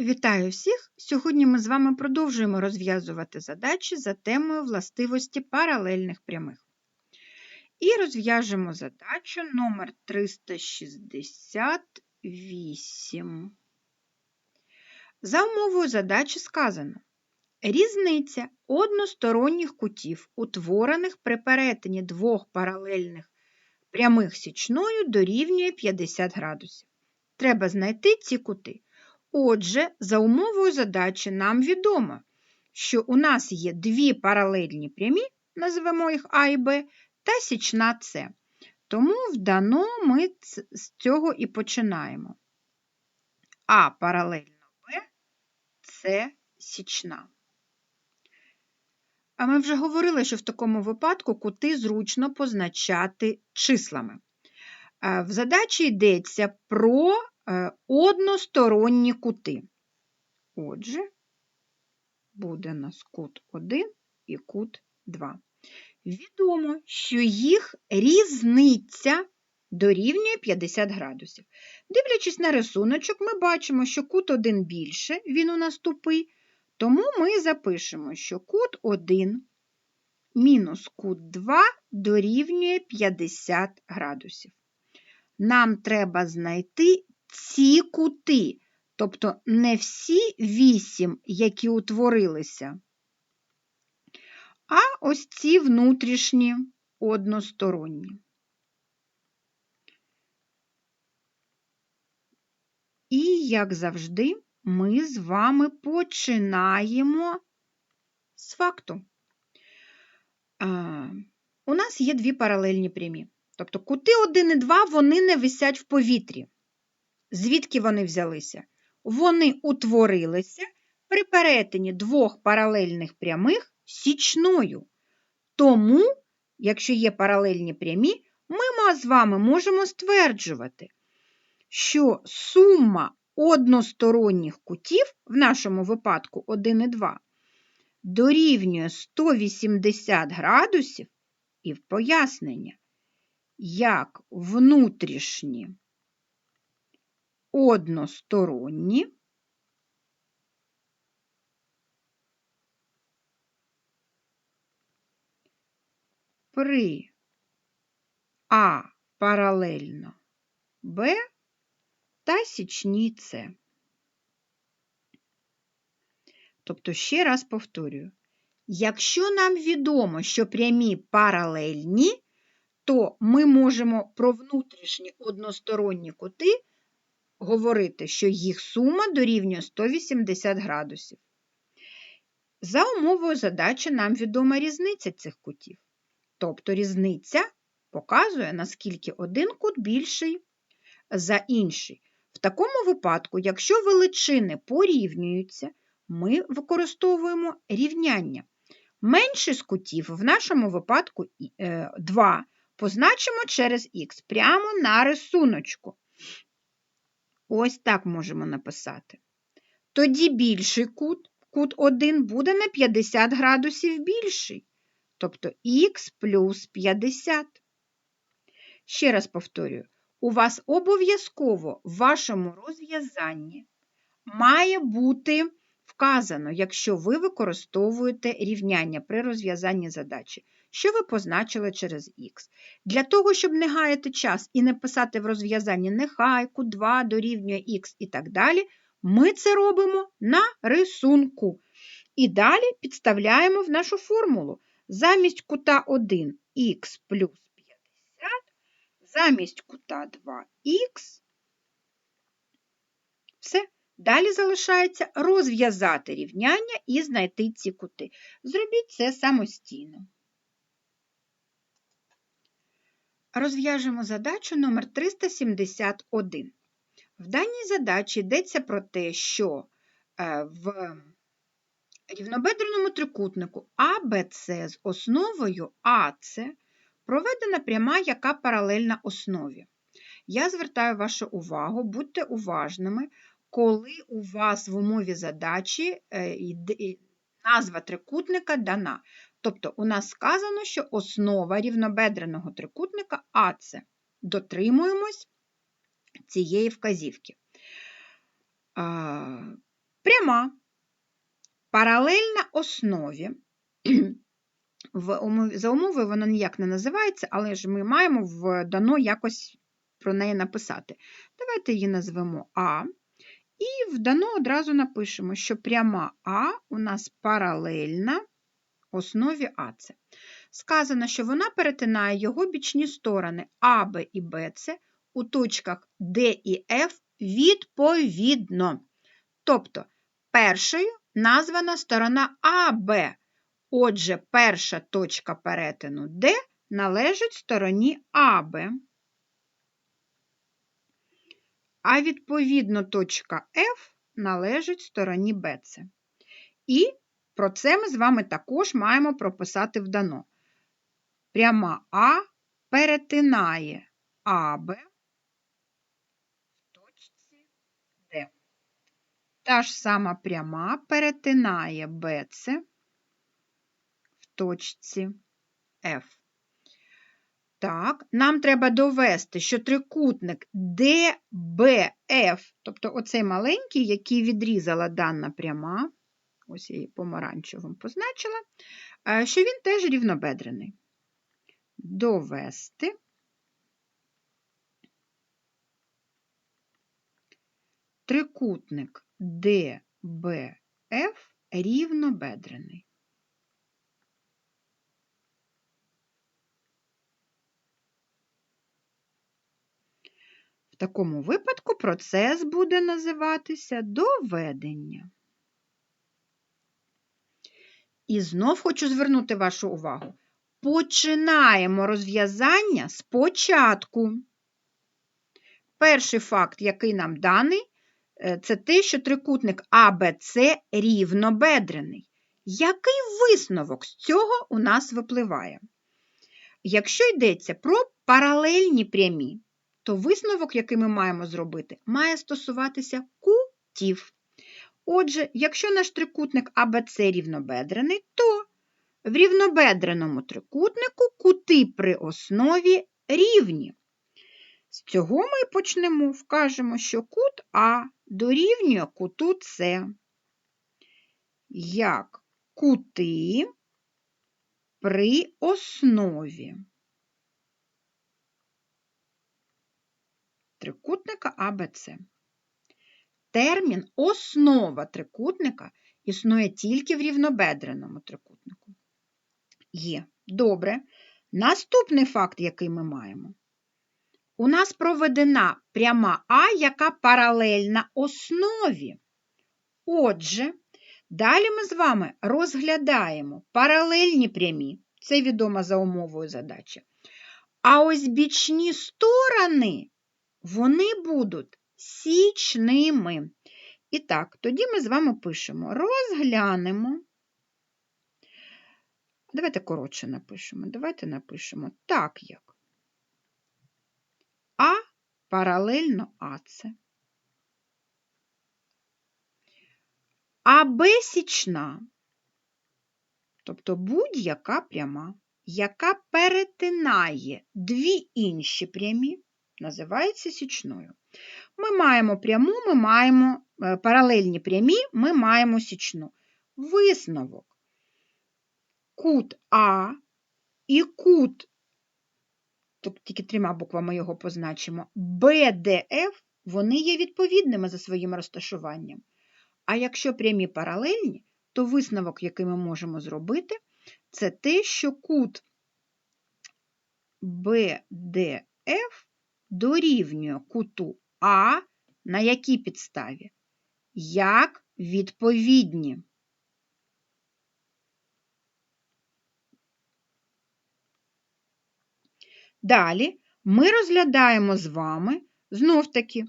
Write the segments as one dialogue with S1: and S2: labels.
S1: Вітаю всіх! Сьогодні ми з вами продовжуємо розв'язувати задачі за темою властивості паралельних прямих. І розв'яжемо задачу номер 368. За умовою задачі сказано: різниця односторонніх кутів, утворених при перетині двох паралельних прямих січною дорівнює 50 градусів. Треба знайти ці кути. Отже, за умовою задачі нам відомо, що у нас є дві паралельні прямі, називаємо їх А і Б, та січна С. Тому вдано ми з цього і починаємо. А паралельно Б це січна. А ми вже говорили, що в такому випадку кути зручно позначати числами. В задачі йдеться про Е, односторонні кути. Отже, буде у нас кут 1 і кут 2. Відомо, що їх різниця дорівнює 50 градусів. Дивлячись на рисуночок, ми бачимо, що кут 1 більше, він у нас тупий, тому ми запишемо, що кут 1 мінус кут 2 дорівнює 50 градусів. Нам треба знайти ці кути, тобто не всі вісім, які утворилися, а ось ці внутрішні односторонні. І, як завжди, ми з вами починаємо з факту. А, У нас є дві паралельні прямі. Тобто кути 1 і 2 вони не висять в повітрі. Звідки вони взялися? Вони утворилися при перетині двох паралельних прямих січною. Тому, якщо є паралельні прямі, ми з вами можемо стверджувати, що сума односторонніх кутів, в нашому випадку 1 і 2, дорівнює 180 градусів і в пояснення, як внутрішні односторонні. При А паралельно Б та січні С. Тобто, ще раз повторюю, якщо нам відомо, що прямі паралельні, то ми можемо про внутрішні односторонні кути говорити, що їх сума дорівнює 180 градусів. За умовою задачі нам відома різниця цих кутів. Тобто різниця показує, наскільки один кут більший за інший. В такому випадку, якщо величини порівнюються, ми використовуємо рівняння. Менший з кутів, в нашому випадку 2, е, позначимо через х прямо на рисуночку. Ось так можемо написати. Тоді більший кут, кут 1 буде на 50 градусів більший, тобто х плюс 50. Ще раз повторюю, у вас обов'язково в вашому розв'язанні має бути вказано, якщо ви використовуєте рівняння при розв'язанні задачі, що ви позначили через х. Для того, щоб не гаяти час і не писати в розв'язанні нехай Q2 дорівнює х і так далі, ми це робимо на рисунку. І далі підставляємо в нашу формулу. Замість кута 1 х плюс 50, замість кута 2х. Все. Далі залишається розв'язати рівняння і знайти ці кути. Зробіть це самостійно. Розв'яжемо задачу номер 371. В даній задачі йдеться про те, що е, в рівнобедреному трикутнику АБЦ з основою АЦ проведена пряма, яка паралельна основі. Я звертаю вашу увагу, будьте уважними, коли у вас в умові задачі е, назва трикутника дана. Тобто у нас сказано, що основа рівнобедреного трикутника АЦ. Дотримуємось цієї вказівки. пряма паралельна основі. За умовою вона ніяк не називається, але ж ми маємо в дано якось про неї написати. Давайте її назвемо А. І в дано одразу напишемо, що пряма А у нас паралельна основі АЦ. Сказано, що вона перетинає його бічні сторони АБ і БЦ у точках Д і Ф відповідно. Тобто, першою названа сторона АБ. Отже, перша точка перетину Д належить стороні АБ. А відповідно точка F належить стороні БЦ. І про це ми з вами також маємо прописати в дано. Пряма А перетинає АБ в точці Д. Та ж сама пряма перетинає БЦ в точці F. Так, нам треба довести, що трикутник DBF, тобто оцей маленький, який відрізала дана пряма, ось я її помаранчевим позначила, е, що він теж рівнобедрений. Довести трикутник DBF рівнобедрений. В такому випадку процес буде називатися доведення. І знов хочу звернути вашу увагу. Починаємо розв'язання спочатку. Перший факт, який нам даний, е, це те, що трикутник АБЦ рівнобедрений. Який висновок з цього у нас випливає? Якщо йдеться про паралельні прямі, то висновок, який ми маємо зробити, має стосуватися кутів. Отже, якщо наш трикутник АБЦ рівнобедрений, то в рівнобедреному трикутнику кути при основі рівні. З цього ми почнемо, вкажемо, що кут А дорівнює куту С, як кути при основі. Трикутника АБЦ. Термін основа трикутника існує тільки в рівнобедреному трикутнику. Є. Добре. Наступний факт, який ми маємо. У нас проведена пряма А, яка паралельна основі. Отже, далі ми з вами розглядаємо паралельні прямі, це відомо за умовою задачі. А ось бічні сторони вони будуть січними. І так, тоді ми з вами пишемо, розглянемо. Давайте коротше напишемо. Давайте напишемо так, як А паралельно АЦ. АБ січна, тобто будь-яка пряма, яка перетинає дві інші прямі, називається січною. Ми маємо пряму, ми маємо е, паралельні прямі, ми маємо січну. Висновок. Кут А і кут, тільки трьома буквами його позначимо, БДФ, вони є відповідними за своїм розташуванням. А якщо прямі паралельні, то висновок, який ми можемо зробити, це те, що кут БДФ дорівнює куту А на якій підставі? Як відповідні. Далі ми розглядаємо з вами знов-таки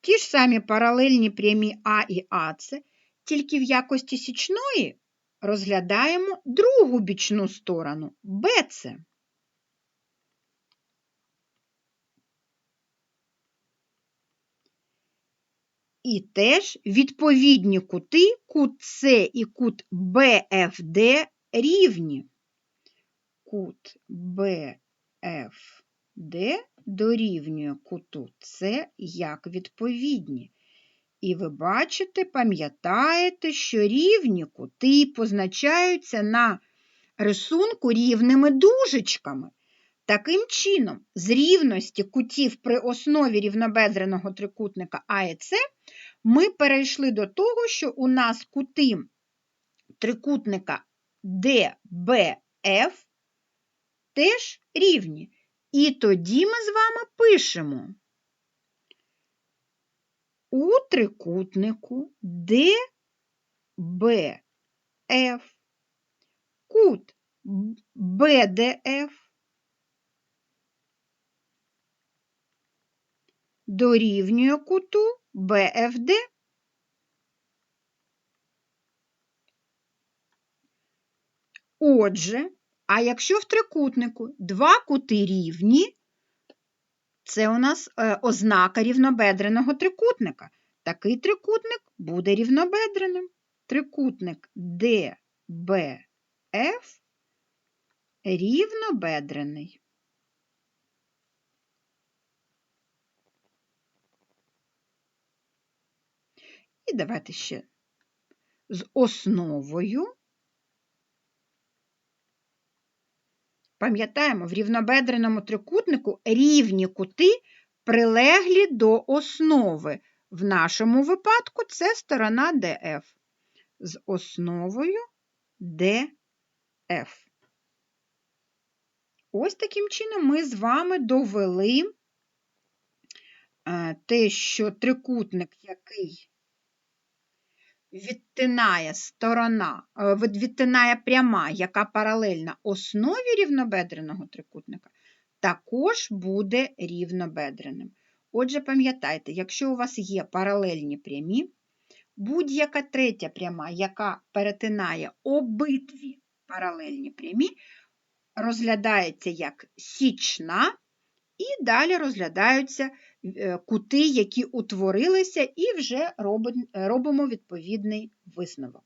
S1: ті ж самі паралельні прямі А і АЦ, тільки в якості січної розглядаємо другу бічну сторону БЦ. І теж відповідні кути, кут С і кут БФД рівні. Кут БФД дорівнює куту С як відповідні. І ви бачите, пам'ятаєте, що рівні кути позначаються на рисунку рівними дужечками. Таким чином, з рівності кутів при основі рівнобедреного трикутника А і С ми перейшли до того, що у нас кути трикутника ДБФ теж рівні. І тоді ми з вами пишемо у трикутнику ДБФ кут БДФ дорівнює куту БФД. Отже, а якщо в трикутнику два кути рівні, це у нас е, ознака рівнобедреного трикутника. Такий трикутник буде рівнобедреним. Трикутник ДБФ рівнобедрений. І ще з основою. Пам'ятаємо, в рівнобедреному трикутнику рівні кути прилеглі до основи. В нашому випадку це сторона ДФ з основою ДФ. Ось таким чином ми з вами довели е, те, що трикутник, який відтинає сторона, е, відтинає пряма, яка паралельна основі рівнобедреного трикутника, також буде рівнобедреним. Отже, пам'ятайте, якщо у вас є паралельні прямі, будь-яка третя пряма, яка перетинає обидві паралельні прямі, розглядається як січна, і далі розглядаються кути, які утворилися, і вже робимо відповідний висновок.